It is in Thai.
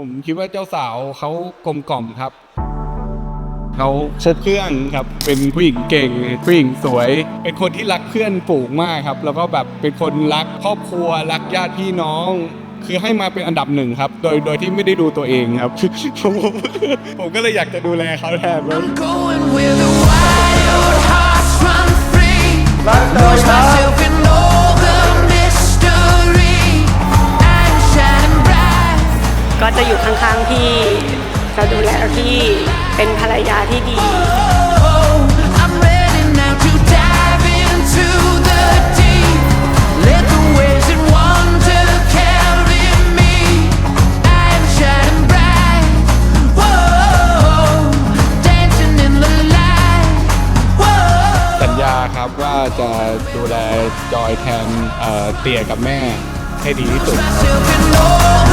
ผมคิดว่าเจ้าสาวเขากลมกล่อมครับเขาคบเพื่อนครับ เป็นผู้หญิงเก่งผู้หญิงสวย เป็นคนที่รักเพื่อนฝูงมากครับ แล้วก็แบบเป็นคนรักครอบครัวรักญาติพี่น้อง คือให้มาเป็นอันดับหนึ่งครับ โดยโดยที่ไม่ได้ดูตัวเองครับ ผมผมก็เลยอยากจะดูแลเขาแทนเลย ก็จะอยู่ข้างๆพี่จะดูแลพี่เป็นภรรยาที่ดี Oh, I'm ready now to dive into the deep. Let the waves and wonder carry me. I am shining bright. Whoa, dancing in the light. Whoa. สัญญาครับว่าจะดูแลจอยแทนเอ่อเตี่ยกับแม่ให้ดีที่สุด myself in all the